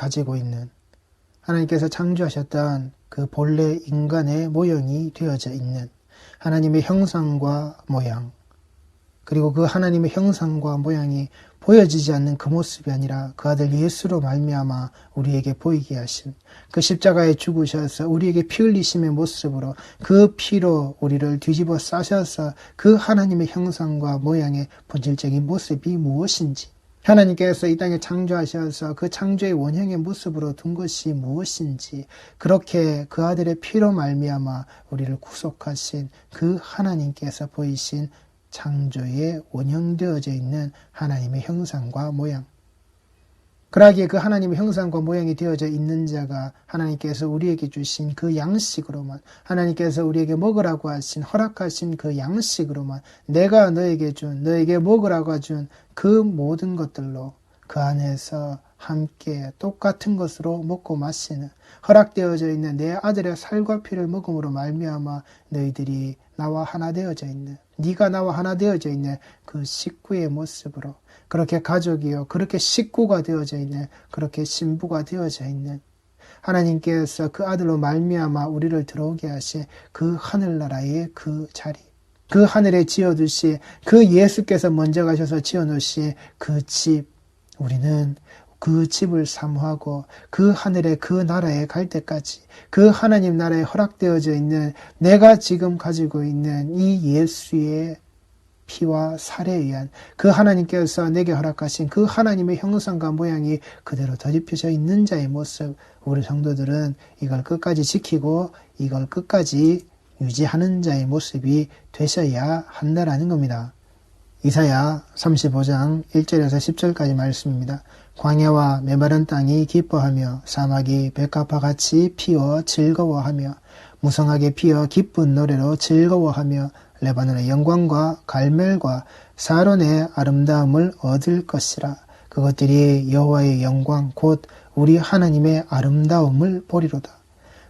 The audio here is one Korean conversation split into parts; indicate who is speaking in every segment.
Speaker 1: 가지고 있는 하나님께서 창조하셨던 그 본래 인간의 모형이 되어져 있는 하나님의 형상과 모양, 그리고 그 하나님의 형상과 모양이 보여지지 않는 그 모습이 아니라 그 아들 예수로 말미암아 우리에게 보이게 하신 그 십자가에 죽으셔서 우리에게 피 흘리심의 모습으로 그 피로 우리를 뒤집어 싸셔서 그 하나님의 형상과 모양의 본질적인 모습이 무엇인지 하나님께서 이 땅에 창조하셔서 그 창조의 원형의 모습으로 둔 것이 무엇인지 그렇게 그 아들의 피로 말미암아 우리를 구속하신 그 하나님께서 보이신 창조에 원형되어져 있는 하나님의 형상과 모양. 그러기에 그 하나님의 형상과 모양이 되어져 있는 자가 하나님께서 우리에게 주신 그 양식으로만, 하나님께서 우리에게 먹으라고 하신, 허락하신 그 양식으로만, 내가 너에게 준, 너에게 먹으라고 준 그 모든 것들로 그 안에서 함께 똑같은 것으로 먹고 마시는 허락되어져 있는 내 아들의 살과 피를 먹음으로 말미암아 너희들이 나와 하나 되어져 있는 네가 나와 하나 되어져 있는 그 식구의 모습으로 그렇게 가족이요 그렇게 식구가 되어져 있는 그렇게 신부가 되어져 있는 하나님께서 그 아들로 말미암아 우리를 들어오게 하신 그 하늘나라의 그 자리 그 하늘에 지어두시 그 예수께서 먼저 가셔서 지어놓으신 그집 우리는 그 집을 사모하고 그 하늘의 그 나라에 갈 때까지 그 하나님 나라에 허락되어져 있는 내가 지금 가지고 있는 이 예수의 피와 살에 의한 그 하나님께서 내게 허락하신 그 하나님의 형상과 모양이 그대로 덧입혀져 있는 자의 모습 우리 성도들은 이걸 끝까지 지키고 이걸 끝까지 유지하는 자의 모습이 되셔야 한다라는 겁니다. 이사야 35장 1절에서 10절까지 말씀입니다. 광야와 메마른 땅이 기뻐하며 사막이 백합화 같이 피어 즐거워하며 무성하게 피어 기쁜 노래로 즐거워하며 레바논의 영광과 갈멜과 사론의 아름다움을 얻을 것이라 그것들이 여호와의 영광 곧 우리 하나님의 아름다움을 보리로다.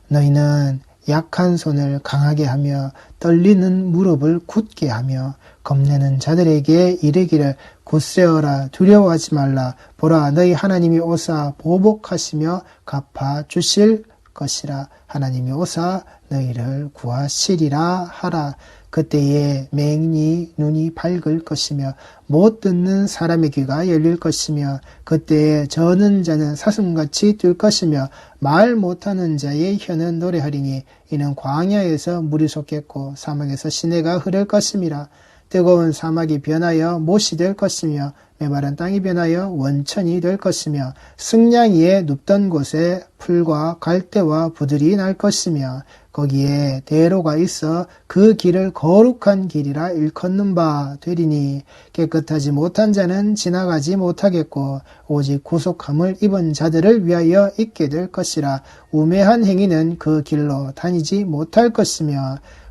Speaker 1: 너희는 약한 손을 강하게 하며 떨리는 무릎을 굳게 하며 겁내는 자들에게 이르기를 굳세어라 두려워하지 말라. 보라 너희 하나님이 오사 보복하시며 갚아 주실 것이라. 하나님이 오사 너희를 구하시리라 하라. 그때에 맹인이 눈이 밝을 것이며 못 듣는 사람의 귀가 열릴 것이며 그때에 저는 자는 사슴같이 뛸 것이며 말 못하는 자의 혀는 노래하리니 이는 광야에서 물이 솟겠고 사막에서 시내가 흐를 것임이라 뜨거운 사막이 변하여 못이 될 것이며 메마른 땅이 변하여 원천이 될 것이며 승냥이 에 눕던 곳에 풀과 갈대와 부들이 날 것이며 거기에 대로가 있어 그 길을 거룩한 길이라 일컫는 바 되리니 깨끗하지 못한 자는 지나가지 못하겠고 오직 구속함을 입은 자들을 위하여 있게 될 것이라 우매한 행위는 그 길로 다니지 못할 것이며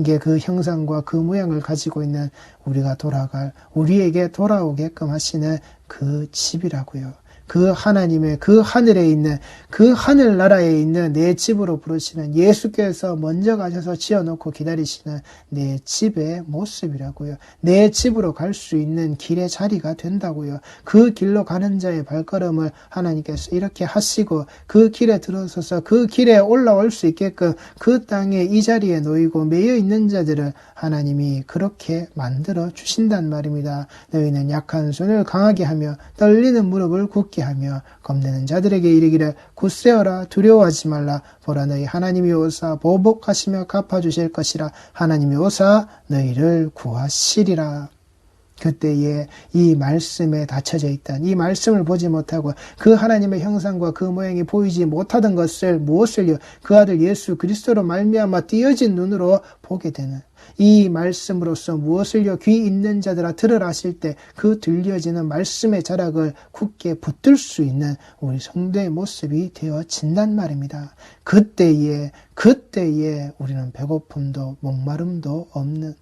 Speaker 1: 이게 그 형상과 그 모양을 가지고 있는 우리가 돌아갈, 우리에게 돌아오게끔 하시는 그 집이라고요. 그 하나님의 그 하늘에 있는 그 하늘 나라에 있는 내 집으로 부르시는 예수께서 먼저 가셔서 지어놓고 기다리시는 내 집의 모습이라고요. 내 집으로 갈 수 있는 길의 자리가 된다고요. 그 길로 가는 자의 발걸음을 하나님께서 이렇게 하시고 그 길에 들어서서 그 길에 올라올 수 있게끔 그 땅에 이 자리에 놓이고 매여 있는 자들을 하나님이 그렇게 만들어 주신단 말입니다. 너희는 약한 손을 강하게 하며 떨리는 무릎을 굳게 듣게 하며 겁내는 자들에게 이르기를 굳세어라 두려워하지 말라. 보라 너희 하나님이 오사 보복하시며 갚아주실 것이라. 하나님이 오사 너희를 구하시리라 그때에 이 말씀에 닫혀져 있던 이 말씀을 보지 못하고 그 하나님의 형상과 그 모양이 보이지 못하던 것을 무엇을요? 그 아들 예수 그리스도로 말미암아 띄어진 눈으로 보게 되는 이 말씀으로서 무엇을요? 귀 있는 자들아 들으라 하실 때 그 들려지는 말씀의 자락을 굳게 붙들 수 있는 우리 성도의 모습이 되어진단 말입니다. 그때에 그때에 우리는 배고픔도 목마름도 없는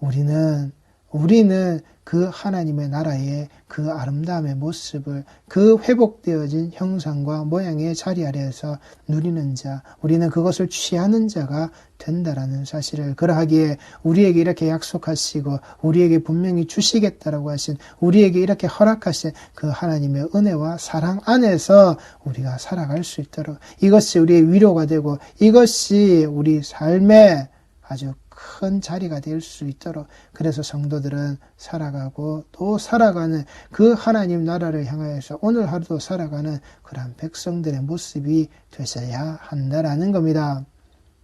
Speaker 1: 우리는 우리는 그 하나님의 나라의 그 아름다움의 모습을 그 회복되어진 형상과 모양의 자리 아래에서 누리는 자, 우리는 그것을 취하는 자가 된다라는 사실을 그러하기에 우리에게 이렇게 약속하시고 우리에게 분명히 주시겠다라고 하신 우리에게 이렇게 허락하신 그 하나님의 은혜와 사랑 안에서 우리가 살아갈 수 있도록 이것이 우리의 위로가 되고 이것이 우리 삶의 아주 큰 자리가 될 수 있도록 그래서 성도들은 살아가고 또 살아가는 그 하나님 나라를 향하여서 오늘 하루도 살아가는 그러한 백성들의 모습이 되셔야 한다라는 겁니다.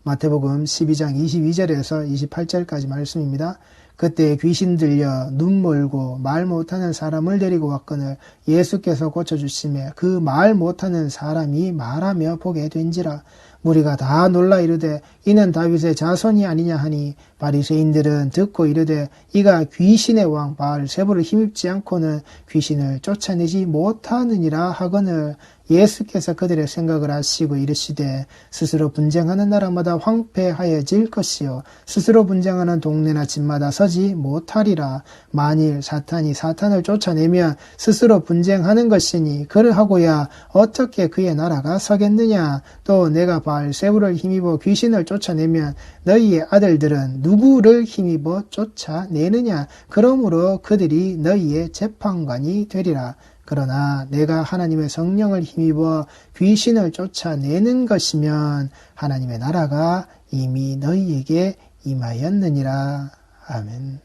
Speaker 1: 마태복음 12장 22절에서 28절까지 말씀입니다. 그때 귀신 들려 눈 멀고 말 못하는 사람을 데리고 왔거늘 예수께서 고쳐주심에 그 말 못하는 사람이 말하며 보게 된지라 무리가 다 놀라 이르되 이는 다윗의 자손이 아니냐 하니 바리새인들은 듣고 이르되 이가 귀신의 왕 바알세부를 힘입지 않고는 귀신을 쫓아내지 못하느니라 하거늘 예수께서 그들의 생각을 아시고 이르시되 스스로 분쟁하는 나라마다 황폐하여질 것이요. 스스로 분쟁하는 동네나 집마다 서지 못하리라. 만일 사탄이 사탄을 쫓아내면 스스로 분쟁하는 것이니 그러하고야 어떻게 그의 나라가 서겠느냐? 또 내가 바알세부를 힘입어 귀신을 쫓아내면 너희의 아들들은 누구를 힘입어 쫓아내느냐? 그러므로 그들이 너희의 재판관이 되리라 그러나 내가 하나님의 성령을 힘입어 귀신을 쫓아내는 것이면 하나님의 나라가 이미 너희에게 임하였느니라. 아멘.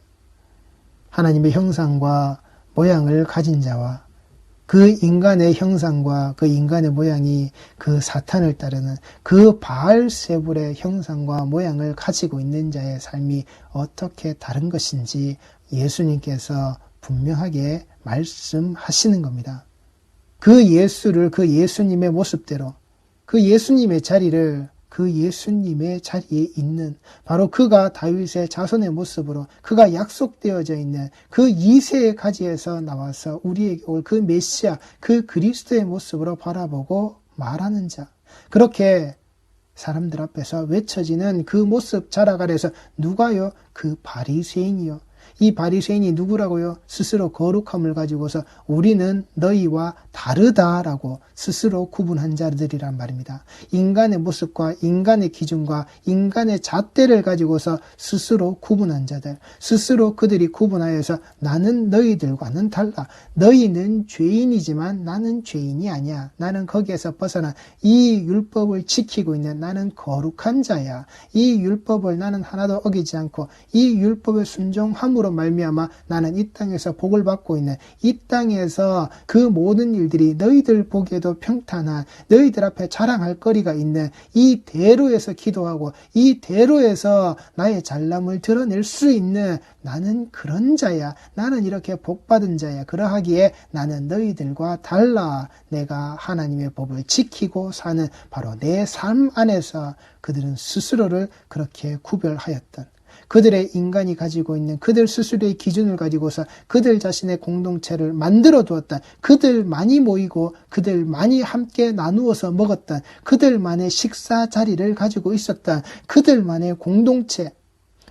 Speaker 1: 하나님의 형상과 모양을 가진 자와 그 인간의 형상과 그 인간의 모양이 그 사탄을 따르는 그 바알세불의 형상과 모양을 가지고 있는 자의 삶이 어떻게 다른 것인지 예수님께서 분명하게 말씀하시는 겁니다. 그 예수를 그 예수님의 모습대로 그 예수님의 자리를 그 예수님의 자리에 있는 바로 그가 다윗의 자손의 모습으로 그가 약속되어져 있는 그 이세의 가지에서 나와서 우리에게 올 그 메시아 그 그리스도의 모습으로 바라보고 말하는 자. 그렇게 사람들 앞에서 외쳐지는 그 모습 자락 아래서 누가요? 그 바리새인이요 이 바리새인이 누구라고요? 스스로 거룩함을 가지고서 우리는 너희와 다르다라고 스스로 구분한 자들이란 말입니다. 인간의 모습과 인간의 기준과 인간의 잣대를 가지고서 스스로 구분한 자들, 스스로 그들이 구분하여서 나는 너희들과는 달라. 너희는 죄인이지만 나는 죄인이 아니야. 나는 거기에서 벗어나 이 율법을 지키고 있는 나는 거룩한 자야. 이 율법을 나는 하나도 어기지 않고 이 율법의 순종함으로 말미암아 나는 이 땅에서 복을 받고 있는 이 땅에서 그 모든 일들이 너희들 보기에도 평탄한 너희들 앞에 자랑할 거리가 있는 이 대로에서 기도하고 이 대로에서 나의 잘남을 드러낼 수 있는 나는 그런 자야. 나는 이렇게 복 받은 자야. 그러하기에 나는 너희들과 달라. 내가 하나님의 법을 지키고 사는 바로 내 삶 안에서 그들은 스스로를 그렇게 구별하였던 그들의 인간이 가지고 있는 그들 스스로의 기준을 가지고서 그들 자신의 공동체를 만들어 두었다. 그들만이 모이고 그들만이 함께 나누어서 먹었던 그들만의 식사 자리를 가지고 있었던 그들만의 공동체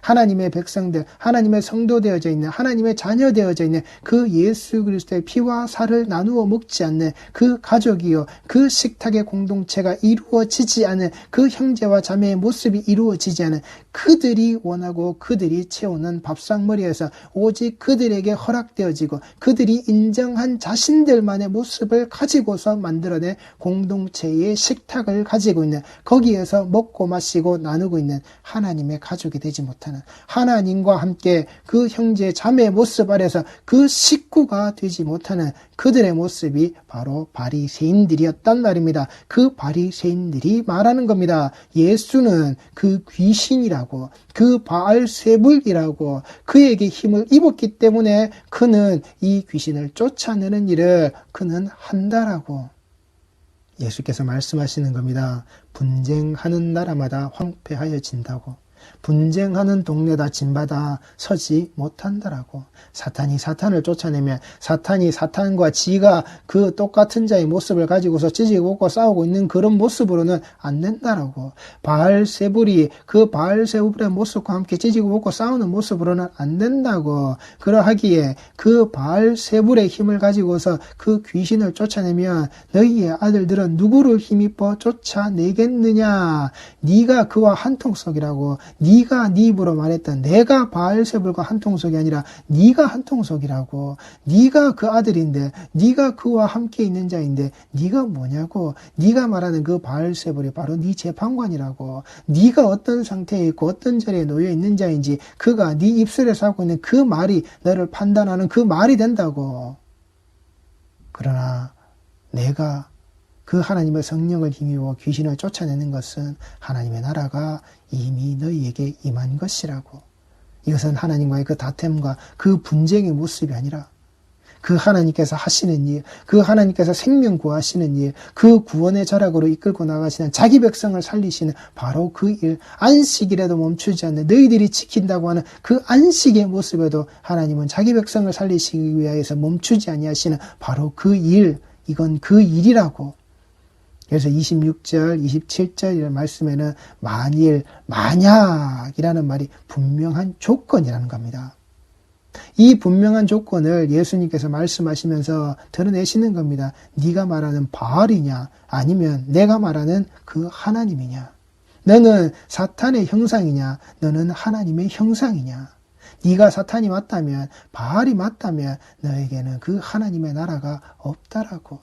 Speaker 1: 하나님의 백성들, 하나님의 성도 되어져 있는, 하나님의 자녀 되어져 있는 그 예수 그리스도의 피와 살을 나누어 먹지 않는 그 가족이요, 그 식탁의 공동체가 이루어지지 않은 그 형제와 자매의 모습이 이루어지지 않은 그들이 원하고 그들이 채우는 밥상머리에서 오직 그들에게 허락되어지고 그들이 인정한 자신들만의 모습을 가지고서 만들어낸 공동체의 식탁을 가지고 있는 거기에서 먹고 마시고 나누고 있는 하나님의 가족이 되지 못한 못하는 하나님과 함께 그 형제 자매 모습 아래서 그 식구가 되지 못하는 그들의 모습이 바로 바리새인들이었단 말입니다. 그 바리새인들이 말하는 겁니다. 예수는 그 귀신이라고 그 바알세불이라고 그에게 힘을 입었기 때문에 그는 이 귀신을 쫓아내는 일을 그는 한다라고 예수께서 말씀하시는 겁니다. 분쟁하는 나라마다 황폐하여 진다고. 분쟁하는 동네다 진바다 서지 못한다라고. 사탄이 사탄을 쫓아내면 사탄이 사탄과 지가 그 똑같은 자의 모습을 가지고서 찢지고 고 싸우고 있는 그런 모습으로는 안 된다라고. 바알세불이 그 바알세불의 모습과 함께 찢지고 먹고 싸우는 모습으로는 안 된다고. 그러하기에 그 바알세불의 힘을 가지고서 그 귀신을 쫓아내면 너희의 아들들은 누구를 힘입어 쫓아내겠느냐? 네가 그와 한통속이라고 네가 네 입으로 말했던 내가 바알세불과 한 통속이 아니라 네가 한 통속이라고. 네가 그 아들인데 네가 그와 함께 있는 자인데 네가 뭐냐고. 네가 말하는 그 바알세불이 바로 네 재판관이라고. 네가 어떤 상태에 있고 어떤 자리에 놓여 있는 자인지 그가 네 입술에서 하고 있는 그 말이 너를 판단하는 그 말이 된다고. 그러나 내가 그 하나님의 성령을 힘입어 귀신을 쫓아내는 것은 하나님의 나라가 이미 너희에게 임한 것이라고. 이것은 하나님과의 그 다툼과 그 분쟁의 모습이 아니라 그 하나님께서 하시는 일, 그 하나님께서 생명 구하시는 일, 그 구원의 자락으로 이끌고 나가시는 자기 백성을 살리시는 바로 그 일, 안식이라도 멈추지 않는 너희들이 지킨다고 하는 그 안식의 모습에도 하나님은 자기 백성을 살리시기 위하여서 멈추지 아니하시는 바로 그 일, 이건 그 일이라고 그래서 26절, 27절 말씀에는 만일, 만약이라는 말이 분명한 조건이라는 겁니다. 이 분명한 조건을 예수님께서 말씀하시면서 드러내시는 겁니다. 네가 말하는 바알이냐 아니면 내가 말하는 그 하나님이냐. 너는 사탄의 형상이냐 너는 하나님의 형상이냐. 네가 사탄이 맞다면 바알이 맞다면 너에게는 그 하나님의 나라가 없다라고.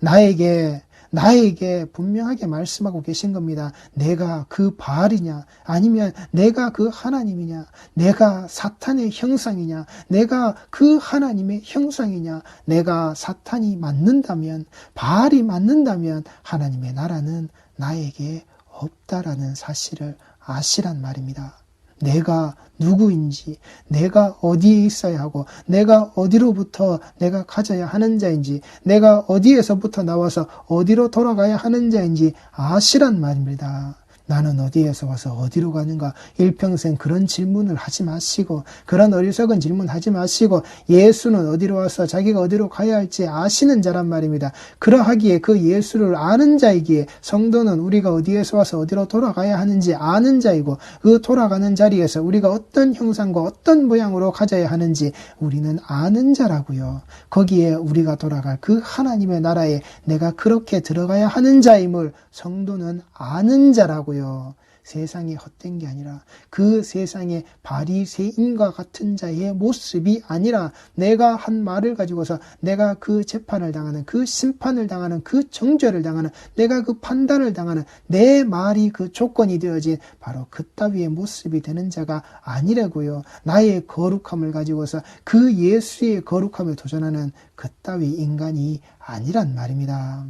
Speaker 1: 나에게 나에게 분명하게 말씀하고 계신 겁니다. 내가 그 바알이냐, 아니면 내가 그 하나님이냐, 내가 사탄의 형상이냐, 내가 그 하나님의 형상이냐, 내가 사탄이 맞는다면, 바알이 맞는다면 하나님의 나라는 나에게 없다라는 사실을 아시란 말입니다. 내가 누구인지, 내가 어디에 있어야 하고, 내가 어디로부터 내가 가져야 하는 자인지, 내가 어디에서부터 나와서 어디로 돌아가야 하는 자인지 아시란 말입니다. 나는 어디에서 와서 어디로 가는가? 일평생 그런 질문을 하지 마시고, 그런 어리석은 질문 하지 마시고, 예수는 어디로 와서 자기가 어디로 가야 할지 아시는 자란 말입니다. 그러하기에 그 예수를 아는 자이기에 성도는 우리가 어디에서 와서 어디로 돌아가야 하는지 아는 자이고, 그 돌아가는 자리에서 우리가 어떤 형상과 어떤 모양으로 가져야 하는지 우리는 아는 자라고요. 거기에 우리가 돌아갈 그 하나님의 나라에 내가 그렇게 들어가야 하는 자임을 성도는 아는 자라 고요. 세상이 헛된 게 아니라 그 세상의 바리새인과 같은 자의 모습이 아니라 내가 한 말을 가지고서 내가 그 재판을 당하는 그 심판을 당하는 그 정죄를 당하는 내가 그 판단을 당하는 내 말이 그 조건이 되어진 바로 그따위의 모습이 되는 자가 아니라고요. 나의 거룩함을 가지고서 그 예수의 거룩함에 도전하는 그따위 인간이 아니란 말입니다.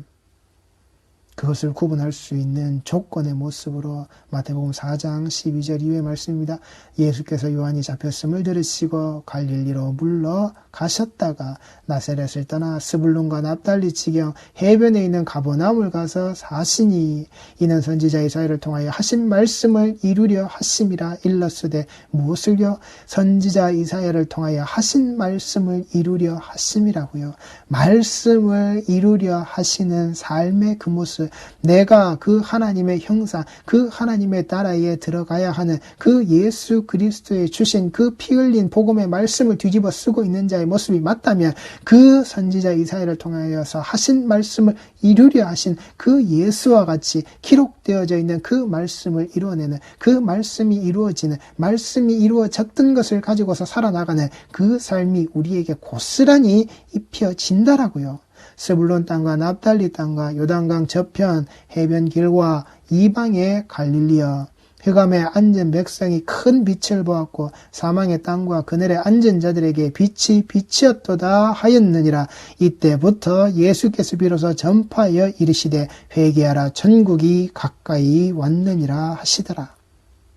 Speaker 1: 그것을 구분할 수 있는 조건의 모습으로 마태복음 4장 12절 이후의 말씀입니다. 예수께서 요한이 잡혔음을 들으시고 갈릴리로 물러 가셨다가 나세렛을 떠나 스불론과 납달리 지경 해변에 있는 가보나움을 가서 사시니 이는 선지자 이사야를 통하여 하신 말씀을 이루려 하심이라 일렀으되 무엇을요? 선지자 이사야를 통하여 하신 말씀을 이루려 하심이라고요. 말씀을 이루려 하시는 삶의 그 모습 내가 그 하나님의 형상, 그 하나님의 나라에 들어가야 하는 그 예수 그리스도의 주신 그 피 흘린 복음의 말씀을 뒤집어 쓰고 있는 자의 모습이 맞다면 그 선지자 이사야를 통하여서 하신 말씀을 이루려 하신 그 예수와 같이 기록되어져 있는 그 말씀을 이루어내는 그 말씀이 이루어지는 말씀이 이루어졌던 것을 가지고서 살아나가는 그 삶이 우리에게 고스란히 입혀진다라고요. 스불론 땅과 납달리 땅과 요단강 저편 해변 길과 이방의 갈릴리어 흑암에 앉은 백성이 큰 빛을 보았고 사망의 땅과 그늘에 앉은 자들에게 빛이 빛이었도다 하였느니라. 이때부터 예수께서 비로소 전파하여 이르시되 회개하라. 천국이 가까이 왔느니라 하시더라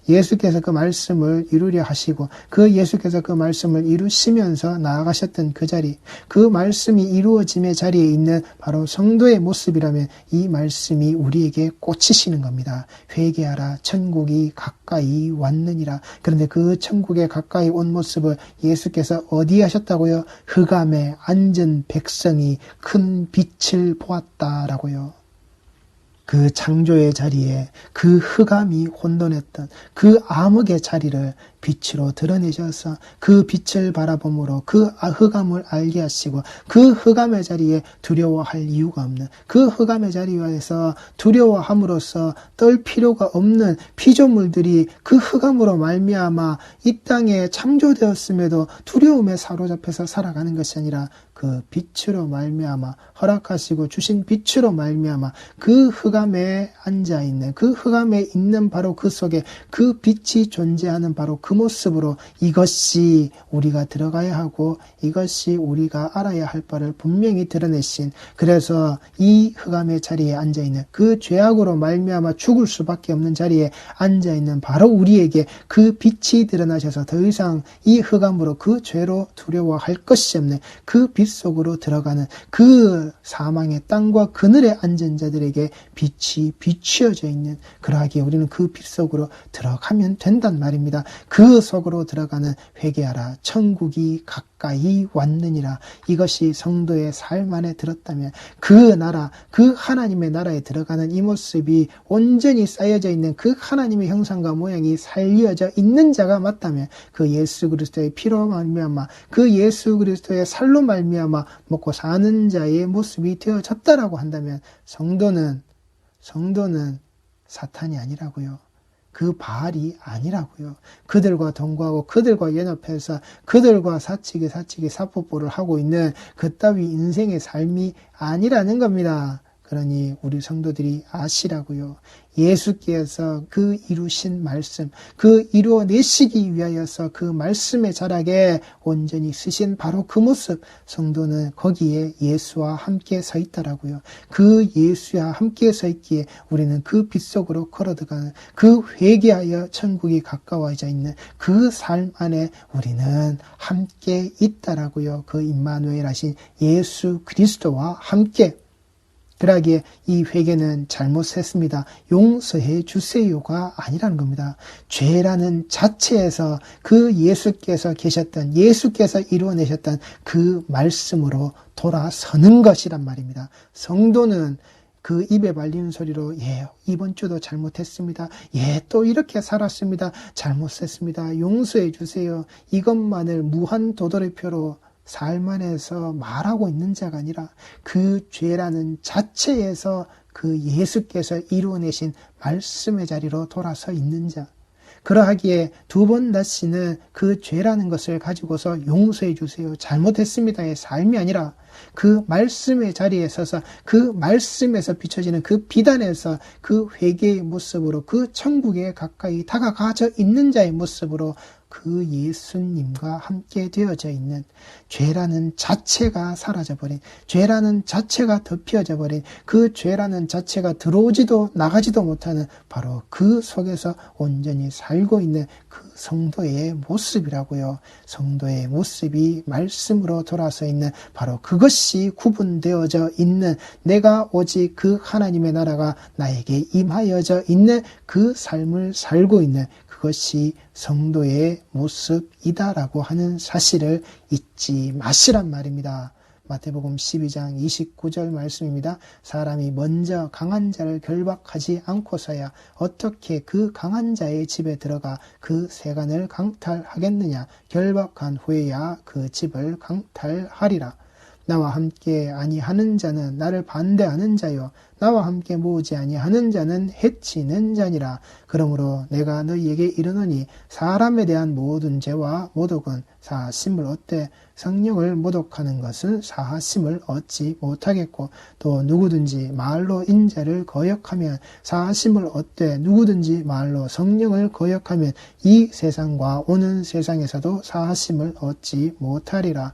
Speaker 1: 예수께서 그 말씀을 이루려 하시고 그 예수께서 그 말씀을 이루시면서 나아가셨던 그 자리, 그 말씀이 이루어짐의 자리에 있는 바로 성도의 모습이라면 이 말씀이 우리에게 꽂히시는 겁니다. 회개하라 천국이 가까이 왔느니라. 그런데 그 천국에 가까이 온 모습을 예수께서 어디 하셨다고요? 흑암에 앉은 백성이 큰 빛을 보았다라고요. 그 창조의 자리에 그 흑암이 혼돈했던 그 암흑의 자리를 빛으로 드러내셔서 그 빛을 바라봄으로 그 흑암을 알게 하시고 그 흑암의 자리에 두려워할 이유가 없는 그 흑암의 자리에서 두려워함으로써 떨 필요가 없는 피조물들이 그 흑암으로 말미암아 이 땅에 창조되었음에도 두려움에 사로잡혀서 살아가는 것이 아니라 그 빛으로 말미암아 허락하시고 주신 빛으로 말미암아 그 흑암에 앉아 있는 그 흑암에 있는 바로 그 속에 그 빛이 존재하는 바로 그 모습으로 이것이 우리가 들어가야 하고 이것이 우리가 알아야 할 바를 분명히 드러내신 그래서 이 흑암의 자리에 앉아 있는 그 죄악으로 말미암아 죽을 수밖에 없는 자리에 앉아 있는 바로 우리에게 그 빛이 드러나셔서 더 이상 이 흑암으로 그 죄로 두려워할 것이 없는 그 빛 속으로 들어가는 그 사망의 땅과 그늘에 앉은 자들에게 빛이 비추어져 있는 그러하기에 우리는 그 빛 속으로 들어가면 된단 말입니다. 그 속으로 들어가는 회개하라 천국이 가까이 왔느니라 이것이 성도의 삶 안에 들었다면 그 나라 그 하나님의 나라에 들어가는 이 모습이 온전히 쌓여져 있는 그 하나님의 형상과 모양이 살려져 있는 자가 맞다면 그 예수 그리스도의 피로 말미암아 그 예수 그리스도의 살로 말미암아 먹고 사는 자의 모습이 되어졌다라고 한다면 성도는 성도는 사탄이 아니라고요. 그 바알이 아니라고요. 그들과 동거하고 그들과 연합해서 그들과 사치기 사치기 사포뽀를 하고 있는 그따위 인생의 삶이 아니라는 겁니다. 그러니 우리 성도들이 아시라고요. 예수께서 그 이루신 말씀, 그 이루어내시기 위하여서 그 말씀의 자락에 온전히 쓰신 바로 그 모습, 성도는 거기에 예수와 함께 서 있다라고요. 그 예수와 함께 서 있기에 우리는 그 빛 속으로 걸어들어가는 그 회개하여 천국이 가까워져 있는 그 삶 안에 우리는 함께 있다라고요. 그 임마누엘 하신 예수 그리스도와 함께 그러기에 이 회개는 잘못했습니다. 용서해 주세요가 아니라는 겁니다. 죄라는 자체에서 그 예수께서 계셨던 예수께서 이루어내셨던 그 말씀으로 돌아서는 것이란 말입니다. 성도는 그 입에 발리는 소리로 예 이번 주도 잘못했습니다. 예 또 이렇게 살았습니다. 잘못했습니다. 용서해 주세요. 이것만을 무한 도돌이표로 삶 안에서 말하고 있는 자가 아니라 그 죄라는 자체에서 그 예수께서 이루어내신 말씀의 자리로 돌아서 있는 자. 그러하기에 두 번 다시는 그 죄라는 것을 가지고서 용서해 주세요. 잘못했습니다의 삶이 아니라 그 말씀의 자리에 서서 그 말씀에서 비춰지는 그 비단에서 그 회개의 모습으로 그 천국에 가까이 다가가져 있는 자의 모습으로 그 예수님과 함께 되어져 있는 죄라는 자체가 사라져버린 죄라는 자체가 덮여져 버린 그 죄라는 자체가 들어오지도 나가지도 못하는 바로 그 속에서 온전히 살고 있는 그 성도의 모습이라고요. 성도의 모습이 말씀으로 돌아서 있는 바로 그것이 구분되어져 있는 내가 오직 그 하나님의 나라가 나에게 임하여져 있는 그 삶을 살고 있는 그것이 성도의 모습이다라고 하는 사실을 잊지 마시란 말입니다. 마태복음 12장 29절 말씀입니다. 사람이 먼저 강한 자를 결박하지 않고서야 어떻게 그 강한 자의 집에 들어가 그 세간을 강탈하겠느냐? 결박한 후에야 그 집을 강탈하리라. 나와 함께 아니하는 자는 나를 반대하는 자요. 나와 함께 모으지 아니하는 자는 해치는 자니라. 그러므로 내가 너희에게 이르노니 사람에 대한 모든 죄와 모독은 사하심을 얻되 성령을 모독하는 것은 사하심을 얻지 못하겠고 또 누구든지 말로 인자를 거역하면 사하심을 얻되 누구든지 말로 성령을 거역하면 이 세상과 오는 세상에서도 사하심을 얻지 못하리라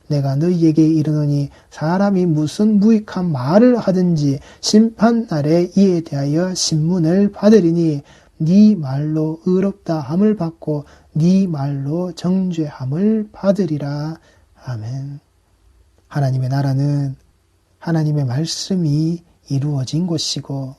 Speaker 1: 내가 너희에게 이르노니 사람이 무슨 무익한 말을 하든지 심판 날에 이에 대하여 신문을 받으리니 네 말로 의롭다 함을 받고 네 말로 정죄함을 받으리라. 아멘. 하나님의 나라는 하나님의 말씀이 이루어진 곳이고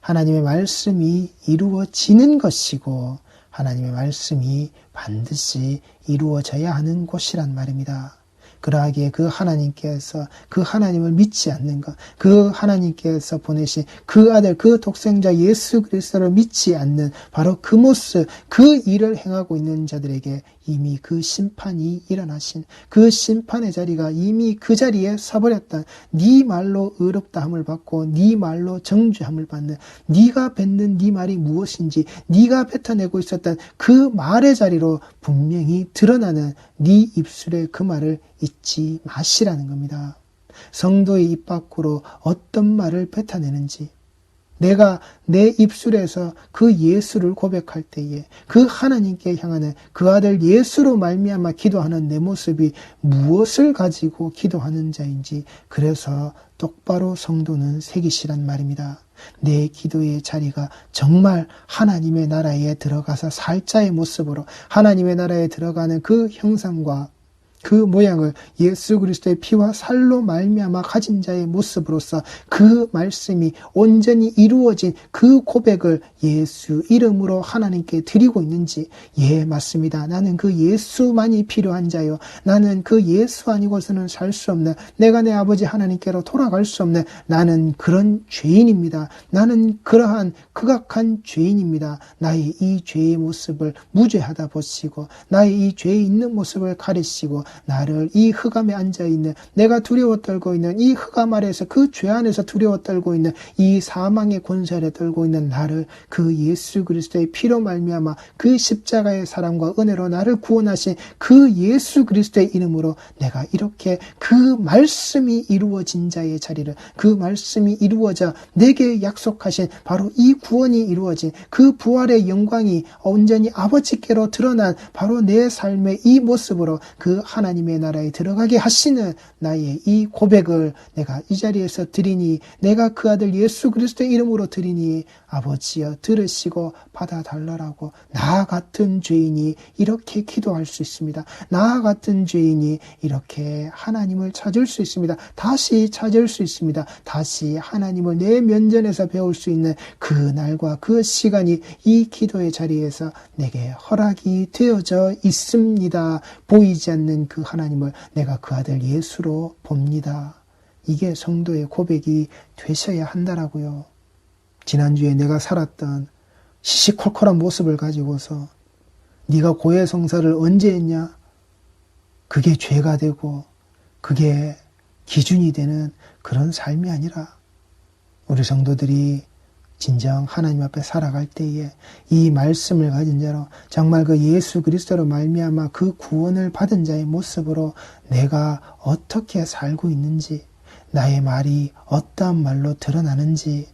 Speaker 1: 하나님의 말씀이 이루어지는 것이고 하나님의 말씀이 반드시 이루어져야 하는 곳이란 말입니다. 그러하기에 그 하나님께서 그 하나님을 믿지 않는 것, 그 하나님께서 보내신 그 아들, 그 독생자 예수 그리스도를 믿지 않는 바로 그 모습, 그 일을 행하고 있는 자들에게 이미 그 심판이 일어나신 그 심판의 자리가 이미 그 자리에 서버렸던 네 말로 의롭다함을 받고 네 말로 정죄함을 받는 네가 뱉는 네 말이 무엇인지 네가 뱉어내고 있었던 그 말의 자리로 분명히 드러나는 네 입술의 그 말을 잊지 마시라는 겁니다. 성도의 입 밖으로 어떤 말을 뱉어내는지 내가 내 입술에서 그 예수를 고백할 때에 그 하나님께 향하는 그 아들 예수로 말미암아 기도하는 내 모습이 무엇을 가지고 기도하는 자인지 그래서 똑바로 성도는 새기시란 말입니다. 내 기도의 자리가 정말 하나님의 나라에 들어가서 살자의 모습으로 하나님의 나라에 들어가는 그 형상과 그 모양을 예수 그리스도의 피와 살로 말미암아 가진 자의 모습으로서 그 말씀이 온전히 이루어진 그 고백을 예수 이름으로 하나님께 드리고 있는지 예 맞습니다. 나는 그 예수만이 필요한 자요. 나는 그 예수 아니고서는 살 수 없는 내가 내 아버지 하나님께로 돌아갈 수 없는 나는 그런 죄인입니다. 나는 그러한 극악한 죄인입니다. 나의 이 죄의 모습을 무죄하다 보시고 나의 이 죄에 있는 모습을 가리시고 나를 이 흑암에 앉아 있는 내가 두려워 떨고 있는 이 흑암 아래에서 그 죄 안에서 두려워 떨고 있는 이 사망의 권세 아래 떨고 있는 나를 그 예수 그리스도의 피로 말미암아 그 십자가의 사랑과 은혜로 나를 구원하신 그 예수 그리스도의 이름으로 내가 이렇게 그 말씀이 이루어진 자의 자리를 그 말씀이 이루어져 내게 약속하신 바로 이 구원이 이루어진 그 부활의 영광이 온전히 아버지께로 드러난 바로 내 삶의 이 모습으로 그 하나 님의 나라에 들어가게 하시는 나의 이 고백을 내가 이 자리에서 드리니 내가 그 아들 예수 그리스도의 이름으로 드리니 아버지여 들으시고 받아 달라라고 나 같은 죄인이 이렇게 기도할 수 있습니다. 나 같은 죄인이 이렇게 하나님을 찾을 수 있습니다. 다시 찾을 수 있습니다. 다시 하나님을 내 면전에서 배울 수 있는 그 날과 그 시간이 이 기도의 자리에서 내게 허락이 되어져 있습니다. 보이지 않는 그 하나님을 내가 그 아들 예수로 봅니다. 이게 성도의 고백이 되셔야 한다라고요. 지난주에 내가 살았던 시시콜콜한 모습을 가지고서 네가 고해 성사를 언제 했냐? 그게 죄가 되고 그게 기준이 되는 그런 삶이 아니라 우리 성도들이 진정 하나님 앞에 살아갈 때에 이 말씀을 가진 자로 정말 그 예수 그리스도로 말미암아 그 구원을 받은 자의 모습으로 내가 어떻게 살고 있는지 나의 말이 어떠한 말로 드러나는지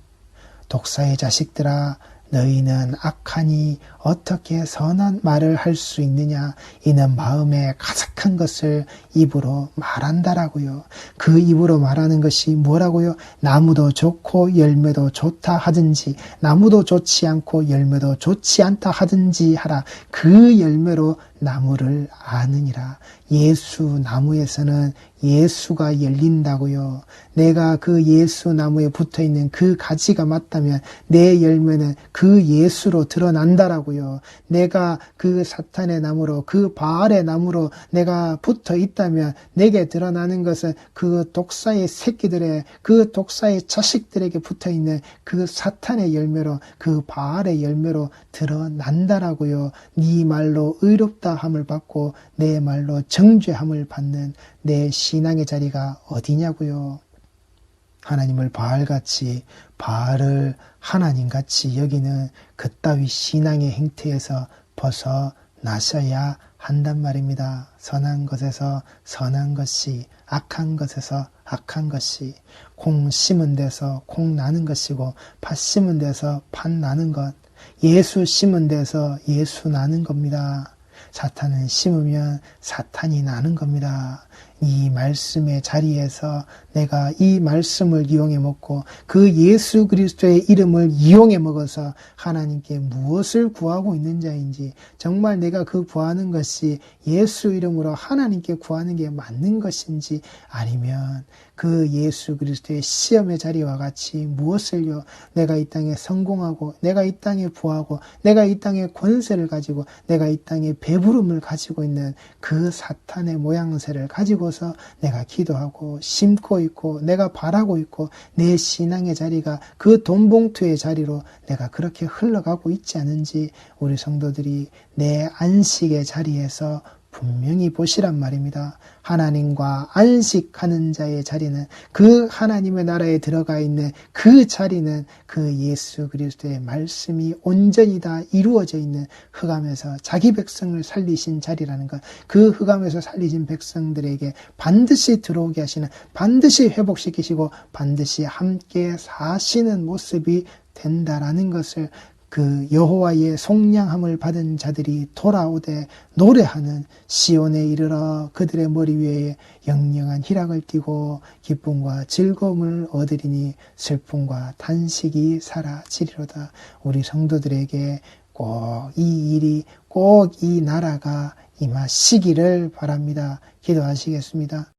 Speaker 1: 독사의 자식들아 너희는 악하니 어떻게 선한 말을 할 수 있느냐? 이는 마음에 가득한 것을 입으로 말한다라고요. 그 입으로 말하는 것이 뭐라고요? 나무도 좋고 열매도 좋다 하든지, 나무도 좋지 않고 열매도 좋지 않다 하든지 하라. 그 열매로 나무를 아느니라. 예수 나무에서는 예수가 열린다고요. 내가 그 예수 나무에 붙어 있는 그 가지가 맞다면 내 열매는 그 예수로 드러난다라고요. 내가 그 사탄의 나무로 그 바알의 나무로 내가 붙어 있다 면 내게 드러나는 것은 그 독사의 새끼들의 그 독사의 자식들에게 붙어 있는 그 사탄의 열매로 그 바알의 열매로 드러난다라고요. 네 말로 의롭다 함을 받고 내 말로 정죄함을 받는 내 신앙의 자리가 어디냐고요. 하나님을 바알같이 바알을 하나님같이 여기는 그따위 신앙의 행태에서 벗어나셔야 한단 말입니다. 선한 것에서 선한 것이 악한 것에서 악한 것이 콩 심은 데서 콩 나는 것이고 팥 심은 데서 팥 나는 것 예수 심은 데서 예수 나는 겁니다. 사탄은 심으면 사탄이 나는 겁니다. 이 말씀의 자리에서 내가 이 말씀을 이용해 먹고 그 예수 그리스도의 이름을 이용해 먹어서 하나님께 무엇을 구하고 있는 자인지 정말 내가 그 구하는 것이 예수 이름으로 하나님께 구하는 게 맞는 것인지 아니면 그 예수 그리스도의 시험의 자리와 같이 무엇을요? 내가 이 땅에 성공하고 내가 이 땅에 부하고 내가 이 땅에 권세를 가지고 내가 이 땅에 배부름을 가지고 있는 그 사탄의 모양새를 가지고서 내가 기도하고 심고 있고 내가 바라고 있고 내 신앙의 자리가 그 돈봉투의 자리로 내가 그렇게 흘러가고 있지 않은지 우리 성도들이 내 안식의 자리에서 분명히 보시란 말입니다. 하나님과 안식하는 자의 자리는 그 하나님의 나라에 들어가 있는 그 자리는 그 예수 그리스도의 말씀이 온전히 다 이루어져 있는 흑암에서 자기 백성을 살리신 자리라는 것. 그 흑암에서 살리신 백성들에게 반드시 들어오게 하시는 반드시 회복시키시고 반드시 함께 사시는 모습이 된다라는 것을 그 여호와의 속량함을 받은 자들이 돌아오되 노래하는 시온에 이르러 그들의 머리 위에 영영한 희락을 띠고 기쁨과 즐거움을 얻으리니 슬픔과 단식이 사라지리로다. 우리 성도들에게 꼭 이 일이 꼭 이 나라가 임하시기를 바랍니다. 기도하시겠습니다.